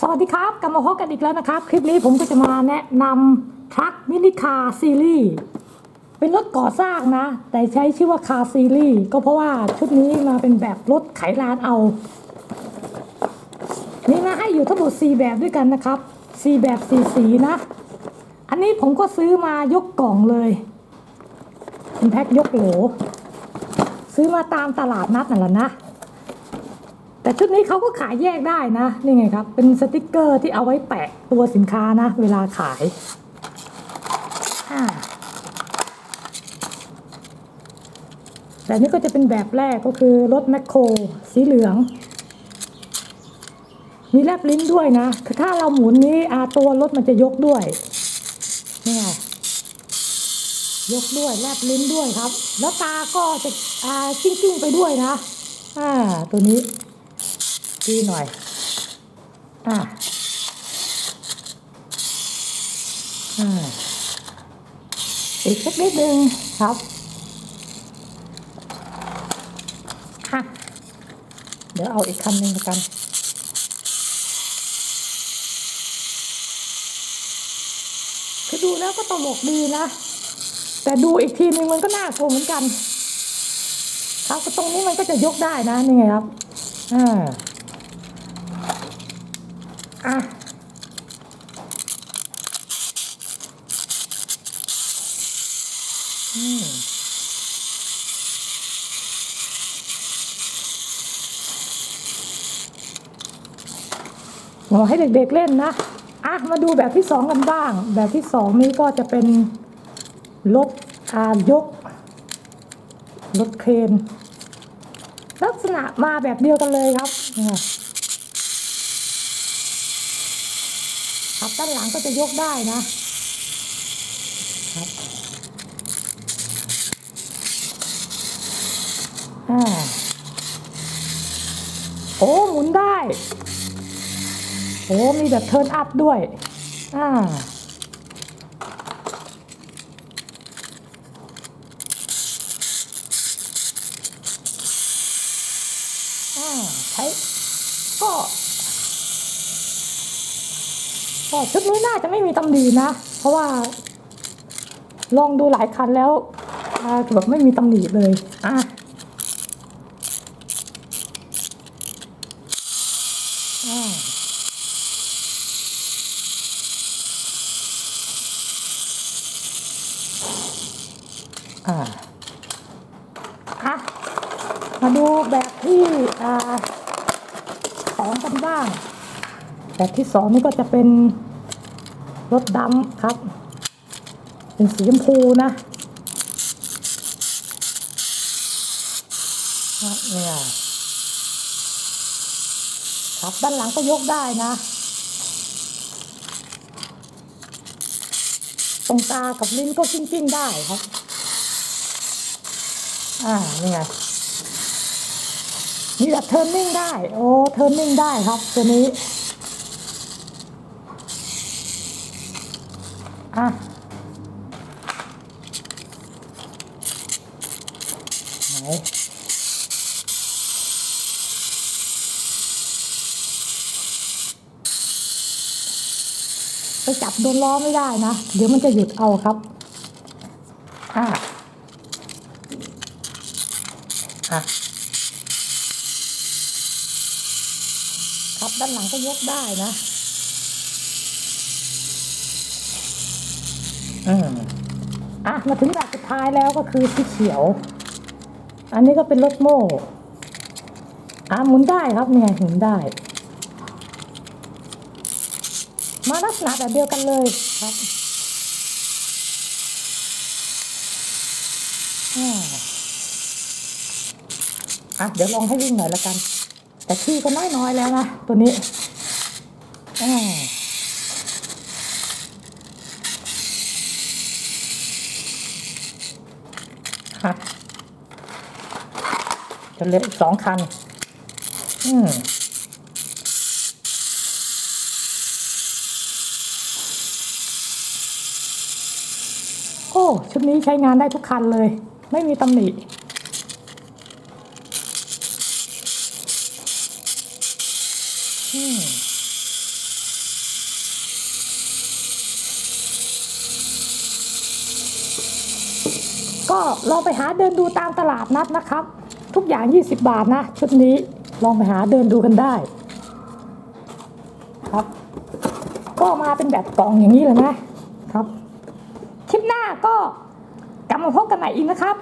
สวัสดีครับ กลับมาพบกันอีกแล้วนะครับ คลิปนี้ผมก็จะมาแนะนำทรัคมินิคาร์ซีรีส์เป็นรถก่อสร้างนะ แต่ใช้ชื่อว่าคาร์ซีรีส์ก็เพราะว่าชุดนี้มาเป็นแบบรถไขลานเอามีมาให้อยู่ทั้งหมด4แบบด้วยกันนะครับ4แบบสีสีนะ อันนี้ผมก็ซื้อมายกกล่องเลยเป็นแพ็คยกโหล ซื้อมาตามตลาดนัดนั่นแหละนะ แต่ชุดนี้เขาก็ขายแยกได้นะ นี่ไงครับ เป็นสติกเกอร์ที่เอาไว้แปะตัวสินค้านะ เวลาขายอ่าแต่นี่ก็จะเป็นแบบแรกก็คือรถแมคโครสีเหลือง มีแลบลิ้นด้วยนะ ถ้าเราหมุนนี้อาตัวรถมันจะยกด้วยนี่ไงยกด้วยแลบลิ้นด้วยครับ แล้วตาก็จะอ่ากิ้งๆไปด้วยนะ อ่า ตัวนี้ ดีหน่อย อ่าอ่าอีกสักนิดนึงครับอะเดี๋ยวเอาอีกคำหนึ่งกันคือดูแล้วก็ตลกดีนะ แต่ดูอีกทีนึงมันก็น่ากลัวเหมือนกัน ครับตรงนี้มันก็จะยกได้นะนี่ไงครับอ่า อะอืมเราให้เด็กๆเล่นนะ อะ มาดูแบบที่สองกันบ้าง แบบที่สองนี้ก็จะเป็นรถอายก รถเครน ลักษณะมาแบบเดียวกันเลยครับ ขับด้านหลังก็จะยกได้นะครับอ่าโอ้หมุนได้ โอ้มีแบบเทิร์นอัพด้วย อ่า ก็ชุดนี้น่าจะไม่มีตำหนินะ เพราะว่า ลองดูหลายคันแล้วแบบไม่มีตำหนิเลย อะอ่าอ่าอะมาดูแบบที่อ่าสองกันบ้าง แบบที่สองนี่ก็จะเป็นรถดำครับ เป็นสีชมพูนะเนี่ยครับด้านหลังก็ยกได้นะ ตรงตากับลิ้นก็กิ้งๆได้ครับ อ่านี่ไงมีแบบเทิร์นนิ่งได้ โอ้ เทิร์นนิ่งได้ครับ ตัวนี้ อะไหนไปจับโดนล้อไม่ได้นะ เดี๋ยวมันจะหยุดเอาครับ อะอะครับด้านหลังก็ยกได้นะ อืมอะมาถึงแบบสุดท้ายแล้วก็คือสีเขียว อันนี้ก็เป็นรถโม่อะหมุนได้ครับเนี่ยหมุนได้ มาลักษณะแบบเดียวกันเลยครับอ่าอะเดี๋ยวลองให้วิ่งหน่อยละกัน แต่ที่ก็น้อยๆแล้วนะตัวนี้อ่า ค่ะจะเหลืออีกสองคัน อืมโอ้ ชุดนี้ใช้งานได้ทุกคันเลย ไม่มีตำหนิอืม ก็ลองไปหาเดินดูตามตลาดนัดนะครับ ทุกอย่าง 20 บาทนะ ชุดนี้ลองไปหาเดินดูกันได้ ครับ ก็มาเป็นแบบกล่องอย่างนี้เลยนะครับ คลิปหน้าก็กลับมาพบกันใหม่อีกนะครับ